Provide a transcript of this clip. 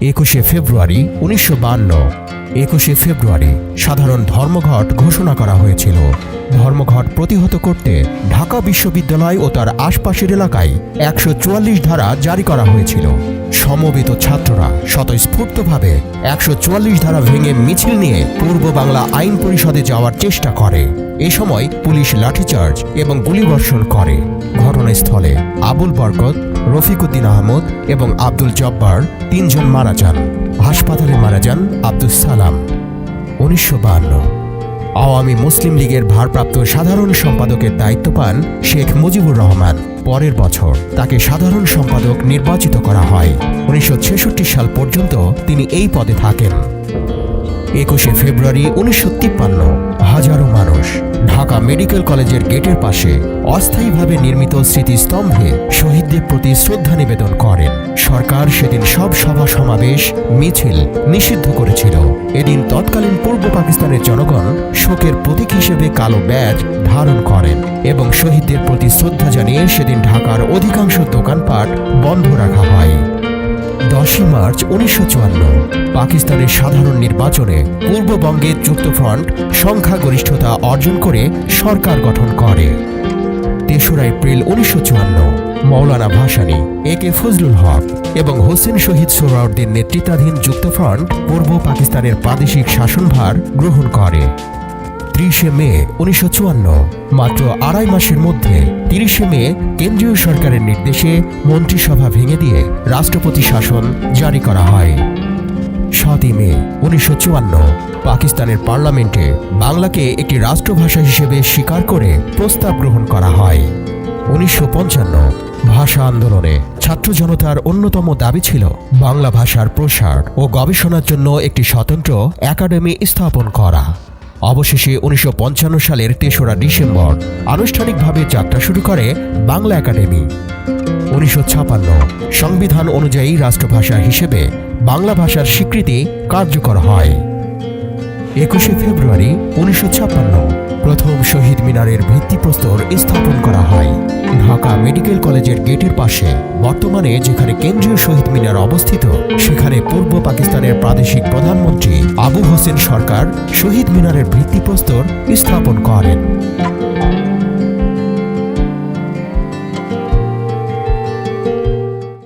একুশে ফেব্রুয়ারি উনিশশো বান্ন। একুশে ফেব্রুয়ারি সাধারণ ধর্মঘট ঘোষণা করা হয়েছিল। ধর্মঘট প্রতিহত করতে ঢাকা বিশ্ববিদ্যালয় ও তার আশপাশের এলাকায় একশো চুয়াল্লিশ ধারা জারি করা হয়েছিল। সমবেত ছাত্ররা স্বতঃস্ফূর্তভাবে একশো চুয়াল্লিশ ধারা ভেঙে মিছিল নিয়ে পূর্ব বাংলা আইন পরিষদে যাওয়ার চেষ্টা করে। এ সময় পুলিশ লাঠিচার্জ এবং গুলিবর্ষণ করে। ঘটনাস্থলে আবুল বরকত, রফিকুদ্দিন আহমদ এবং আব্দুল জব্বার তিনজন মারা যান। হাসপাতালে মারা যান আব্দুল সালাম। উনিশশো আওয়ামী মুসলিম লীগের ভারপ্রাপ্ত সাধারণ সম্পাদকের দায়িত্ব পান শেখ মুজিবুর রহমান। পরের বছর তাকে সাধারণ সম্পাদক নির্বাচিত করা হয়। উনিশশো ছেষট্টি সাল পর্যন্ত তিনি এই পদে থাকেন। একুশে ফেব্রুয়ারি উনিশশো তিপ্পান্ন, হাজারো মানুষ ঢাকা মেডিকেল কলেজের গেটের পাশে অস্থায়ীভাবে নির্মিত স্মৃতিস্তম্ভে শহীদদের প্রতি শ্রদ্ধা নিবেদন করেন। সরকার সেদিন সব সভা সমাবেশ, মিছিল নিষিদ্ধ করেছিল। এদিন তৎকালীন পূর্ব পাকিস্তানের জনগণ শোকের প্রতীক হিসেবে কালো ব্যাজ ধারণ করেন এবং শহীদদের প্রতি শ্রদ্ধা জানিয়ে সেদিন ঢাকার অধিকাংশ দোকানপাট বন্ধ রাখা হয়। দশই মার্চ উনিশশো চুয়ান্ন, পাকিস্তানের সাধারণ নির্বাচনে পূর্ববঙ্গের যুক্তফ্রন্ট সংখ্যাগরিষ্ঠতা অর্জন করে সরকার গঠন করে। তেসরা এপ্রিল উনিশশো চুয়ান্ন মৌলানা ভাসানী, এ কে ফজলুল হক এবং হোসেন শহীদ সোহরাউদ্দিন নেতৃত্বাধীন যুক্তফ্রন্ট পূর্ব পাকিস্তানের প্রাদেশিক শাসনভার গ্রহণ করে। ত্রিশে মে উনিশশো চুয়ান্ন, মাত্র আড়াই মাসের মধ্যে তিরিশে মে কেন্দ্রীয় সরকারের নির্দেশে মন্ত্রিসভা ভেঙে দিয়ে রাষ্ট্রপতি শাসন জারি করা হয়। সাতই মে উনিশশো চুয়ান্ন, পাকিস্তানের পার্লামেন্টে বাংলাকে একটি রাষ্ট্রভাষা হিসেবে স্বীকার করে প্রস্তাব গ্রহণ করা হয়। উনিশশো পঞ্চান্ন, ভাষা আন্দোলনে ছাত্র জনতার অন্যতম দাবি ছিল বাংলা ভাষার প্রসার ও গবেষণার জন্য একটি স্বতন্ত্র একাডেমি স্থাপন করা। অবশেষে উনিশশো পঞ্চান্ন সালের তেসরা ডিসেম্বর আনুষ্ঠানিকভাবে যাত্রা শুরু করে বাংলা একাডেমি। উনিশশো সংবিধান অনুযায়ী রাষ্ট্রভাষা হিসেবে বাংলা ভাষার স্বীকৃতি কার্যকর হয়। একুশে ফেব্রুয়ারি উনিশশো ছাপ্পান্ন, প্রথম শহীদ মিনারের ভিত্তিপ্রস্তর স্থাপন করা হয়। ঢাকা মেডিকেল কলেজের গেটের পাশে, বর্তমানে যেখানে কেন্দ্রীয় শহীদ মিনার অবস্থিত, সেখানে পূর্ব পাকিস্তানের প্রাদেশিক প্রধানমন্ত্রী আবু হোসেন সরকার শহীদ মিনারের ভিত্তিপ্রস্তর স্থাপন করেন।